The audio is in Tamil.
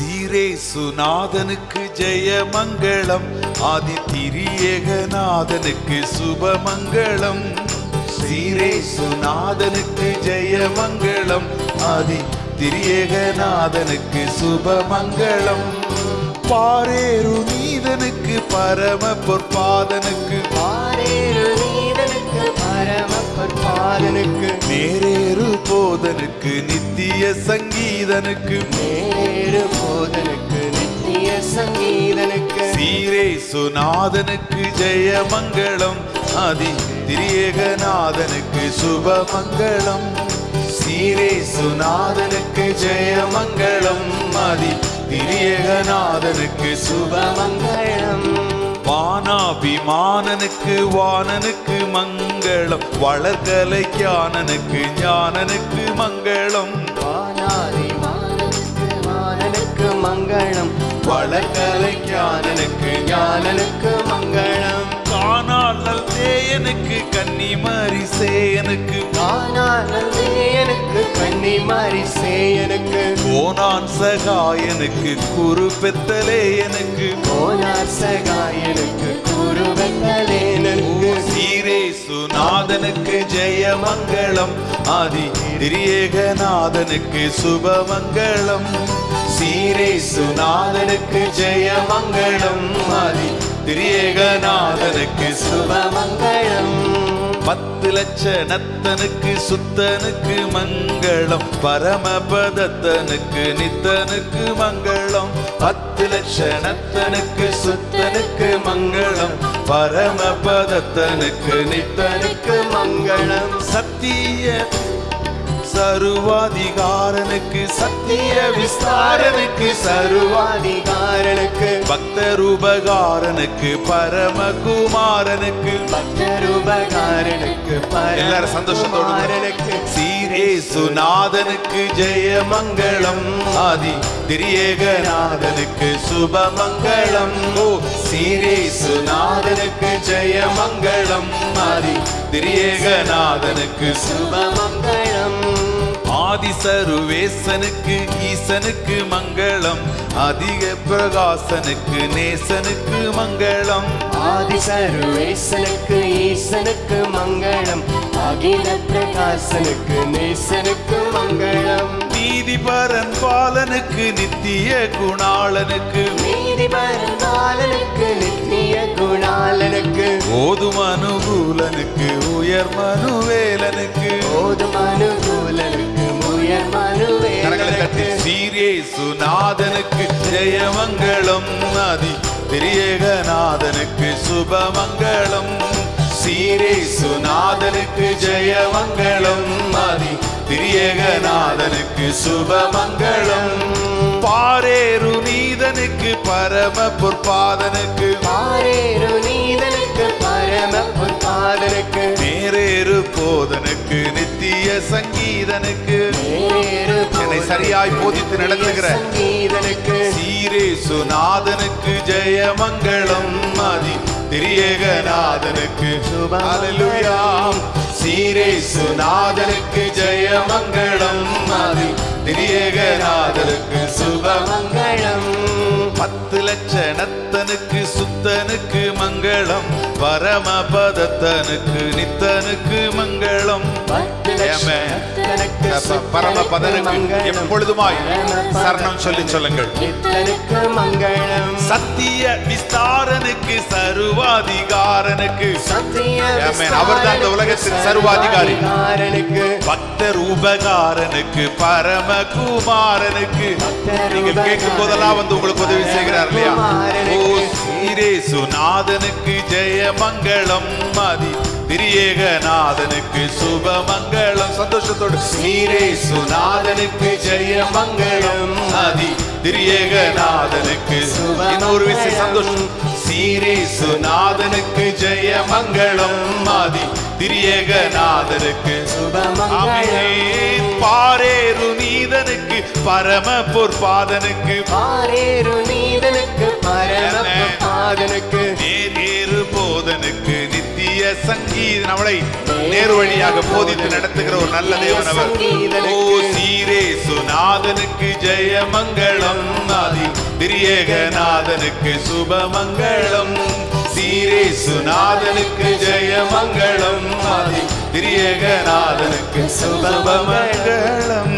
சீரே சுநாதனுக்கு ஜெயமங்கலம் ஆதி திரியேகநாதனுக்கு சுபமங்கலம். சீரே சுநாதனுக்கு ஜெயமங்கலம் ஆதி திரியேகநாதனுக்கு சுபமங்கலம். பாரேரு நீதனுக்கு பரம பொற்பாதனுக்கு பாரேரு நீதனுக்கு பொற்பாதனுக்கு நேரேறு போதனுக்கு நித்திய சங்கீதனுக்கு. நேரு போதனுக்கு நித்திய சங்கீதனுக்கு. சீரே சுநாதனுக்கு ஜெயமங்களம் ஆதி திரியேகநாதனுக்கு சுபமங்களம் சீரே சுநாதனுக்கு ஜெயமங்களம் ஆதி திரியேகநாதனுக்கு சுபமங்களம் வானாபிமானனுக்கு வானனுக்கு மங்களம். வளர்கலைக்கானனுக்கு ஞானனுக்கு மங்களம். வானாதி வானனுக்கு மங்களம். வளர்கலைக்கானனுக்கு ஞானனுக்கு ஞானனுக்கு மங்களம். காணால் தேயனுக்கு கன்னிமரி சேயனுக்கு. எனக்கு கண்ணி மாறி சேயனுக்கு. கோனான் சகாயனுக்கு குரு பெத்தலேயனுக்கு. போனார் சகாயனுக்கு மங்களம் ஆதி திரியேகநாதனுக்கு சுபமங்களம் சீரே சுநாதனுக்கு ஜெயமங்களம் ஆதி திரியேகநாதனுக்கு சுபமங்களம் பத்து லட்ச நத்தனுக்கு சுத்தனுக்கு மங்களம் பரமபதத்தனுக்கு நித்தனுக்கு மங்களம். பத்து லட்ச நத்தனுக்கு சுத்தனுக்கு மங்களம் பரமபதத்தனுக்கு நித்தனுக்கு மங்களம். சத்திய சருவாதிகாரனுக்கு சத்திய விஸ்தாரனுக்கு சருவா சர்வாதிகாரனுக்கு பக்தருபகாரனுக்கு பரமகுமாரனுக்கு பக்தருபகாரனுக்கு எல்லாரும் சந்தோஷத்தோடு சீரேசுநாதனுக்கு ஜெயமங்கலம். ஆதி திரியேகநாதனுக்கு சுபமங்கலம். ஓ சீரேசுநாதனுக்கு ஜெயமங்கலம். ஆதி திரியேகநாதனுக்கு சுபமங்கலம். ஆதிசருவேசனுக்கு ஈசனுக்கு மங்களம். அதிக பிரகாசனுக்கு நேசனுக்கு மங்களம். ஆதி சர்வேசனுக்கு ஈசனுக்கு மங்களம். அகில பிரகாசனுக்கு நேசனுக்கு மங்களம். நீதிபரன் பாலனுக்கு நித்திய குணாளனுக்கு. நீதி பரந்தாளனுக்கு நித்திய குணாளனுக்கு. ஓதும் அனுகூலனுக்கு உயர் மனுவேலனுக்கு போதும் அனுகூலனுக்கு முயர் கரங்களை தட்டி மனுவே சீரே சுநாதனுக்கு ஜெயமங்களம் ஆதி திரியேகநாதனுக்கு சுபமங்களம் சீரேசுநாதனுக்கு ஜெயமங்களம் ஆதி திரியேகநாதனுக்கு சுபமங்களம் பாரேரு நீதனுக்கு பரம பொற்பாதனுக்கு. பாரே நேரு போதனுக்கு நித்திய சங்கீதனுக்கு. என்னை சரியாய் போதித்து நடத்துகிற சங்கீதனுக்கு சீரே சுநாதனுக்கு ஜெயமங்களம் ஆதி திரியேகநாதனுக்கு. சுபமங்களம். அல்லேலூயா சீரே சுநாதனுக்கு ஜெயமங்களம் ஆதி திரியேகநாதனுக்கு சுபம மங்களம் பத்து லட்ச நத்தனுக்கு சுத்தனுக்கு மங்களம். பரமபதத்தனுக்கு நித்தனுக்கு மங்களம். அப்ப பரமபதனுக்கு. எப்பொழுதுமாய் சரணம் சொல்லி சொல்லுங்கள். சத்திய விஸ்தாரனுக்கு சர்வாதிகாரனுக்கு. அவர்தான் இந்த உலகத்தின் சர்வாதிகாரி. பக்தர் உபகாரனுக்கு பரமகுமாரனுக்கு. நீங்கள் கேட்கும் போதெல்லாம் வந்து உங்களுக்கு உதவி செய்கிறார் இல்லையா? ஓ சுநாதனுக்கு ஜெயமங்களம் மதி திரியேகநாதனுக்கு சுபமங்களம் சந்தோஷத்தோடு. சீரே சுநாதனுக்கு ஜெயமங்களம் மதி திரியேகநாதனுக்கு. இன்னொரு விஷயம் சந்தோஷம். சீரே சுநாதனுக்கு ஜெயமங்களம் மதி திரியேகநாதனுக்கு. சுபமங்களம் ஆமென். பாரேரு நீதனுக்கு பரம பொற்பாதனுக்கு. பாரேரு நீதனுக்கு பரம Amen. தூதனுக்கு நித்திய சங்கீத நம்மளை நேரு வழியாக போதித்து நடத்துகிற ஒரு நல்ல தேவன் அவர். ஓ சீரே சுநாதனுக்கு ஜெயமங்களம் ஆதி திரியேகநாதனுக்கு சுபமங்களம் சீரே சுநாதனுக்கு ஜெயமங்களம் ஆதி திரியேகநாதனுக்கு சுபமங்களம்